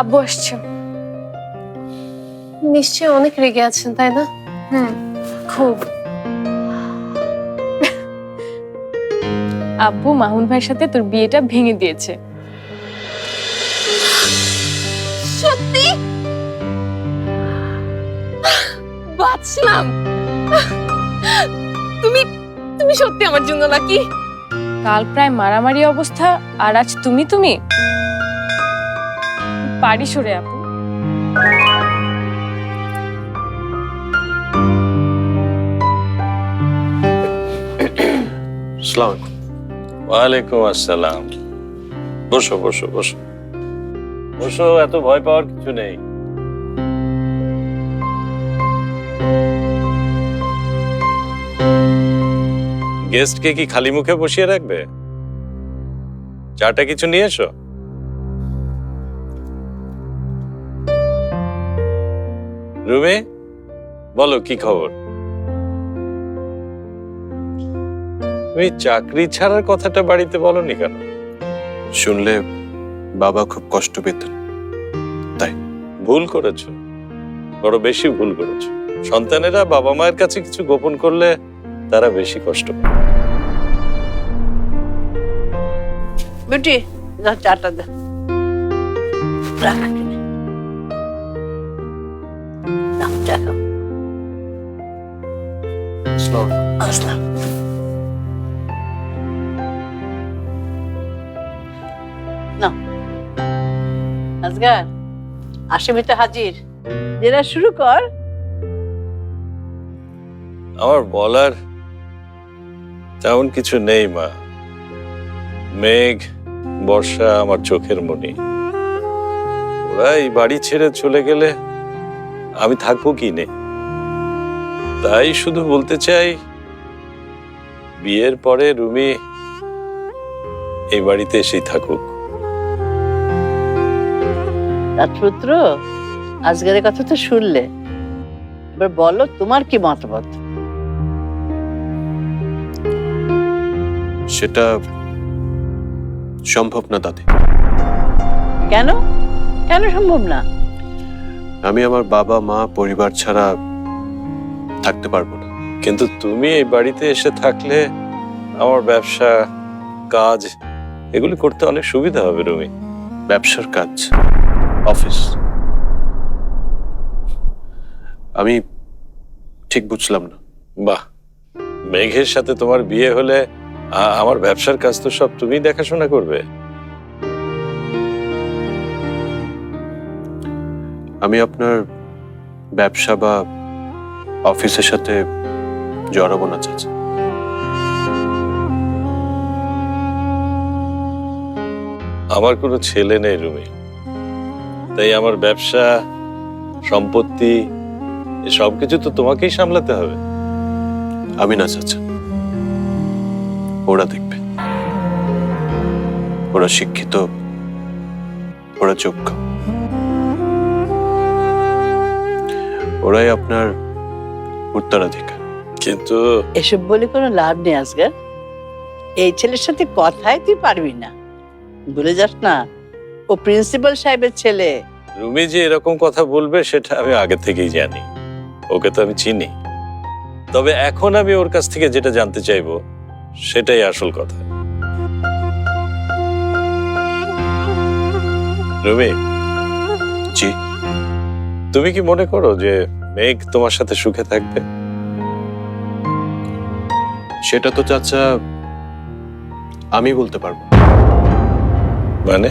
আব্বু আসছে। নিশ্চয়ই অনেক রেগে আছেন, তাই না? হুম, খুব। আব্বু মাহুন ভাইয়ের সাথে তোর বিয়েটা ভেঙে দিয়েছে। সত্যি? বাঁচলাম। তুমি তুমি সত্যি আমার জন্য লাকি? কাল প্রায় মারামারি অবস্থা, আর আজ তুমি তুমি? পারি সরে আপু। ওয়ালাইকুম আসসালাম। বসো বসো বসো। বসো এত ভয় পাওয়ার কিছু নেই। গেস্টকে কি খালি মুখে বসিয়ে রাখবে? চাটা কিছু নিয়ে এসো। রুমে? বলো কি খবর? তুমি চাকরি ছাড়ার কথাটা বাড়িতে বলনি কেন? শুনলে বাবা খুব কষ্ট পেতেন ভুল করেছ। বড় বেশি ভুল করেছ। সন্তানেরা বাবা মায়ের কাছে কিছু গোপন করলে তারা বেশি কষ্ট পায়। বেটি যা চাটা দে। রাখ। আসলাম আজগার আসামিতে হাজির। জেরা শুরু কর। আমার বলার তেমন কিছু নেই মা। মেঘ বর্ষা আমার চোখের মনি ওরা এই বাড়ি ছেড়ে চলে গেলে আমি থাকব কি নেই তাই শুধু বলতে চাই বিয়ের পরে রুমি এই বাড়িতে এসেই থাকুক। রাজপুত্র আজকের কথা তো শুনলে। এবার বলো তোমার কি মতামত? সেটা সম্ভব না দাদি। কেন? কেন সম্ভব না? আমি আমার বাবা মা পরিবার ছাড়া থাকতে পারব না। কিন্তু তুমি এই বাড়িতে এসে থাকলে আমার ব্যবসা, কাজ, এগুলি করতে অনেক সুবিধা হবে রুমি। ব্যবসার কাজ, অফিস। আমি ঠিক বুঝলাম না। বাহ! মেঘের সাথে তোমার বিয়ে হলে আমার ব্যবসার কাজ তো সব তুমি দেখাশোনা করবে। আমি আপনার ব্যবসা বা অফিসের সাথে জড়াবো না চাচা আমার কোনো ছেলে নেই রুমি। তাই আমার ব্যবসা সম্পত্তি সব কিছু তো তোমাকেই সামলাতে হবে। আমি না চাচা। ওরা দেখবে। ওরা শিক্ষিত। ওরা যোগ্য। ওরাই আপনার উত্তরাধিকার। কিন্তু এসব বলে কোনো লাভ নেই আজকাল এই ছেলের সাথে কথাই তুই পারবি না। ভুলে যাস না ও প্রিন্সিপাল সাহেবের ছেলে। রুমি যে এরকম কথা বলবে সেটা আমি আগে থেকেই জানি। ওকে তো আমি চিনি। তবে এখন আমি ওর কাছ থেকে যেটা জানতে চাইব সেটাই আসল কথা। রুমি জি। তুমি কি মনে করো যে মেঘ তোমার সাথে সুখে থাকবে? সেটা তো চাচা আমি বলতে পারব। মানে?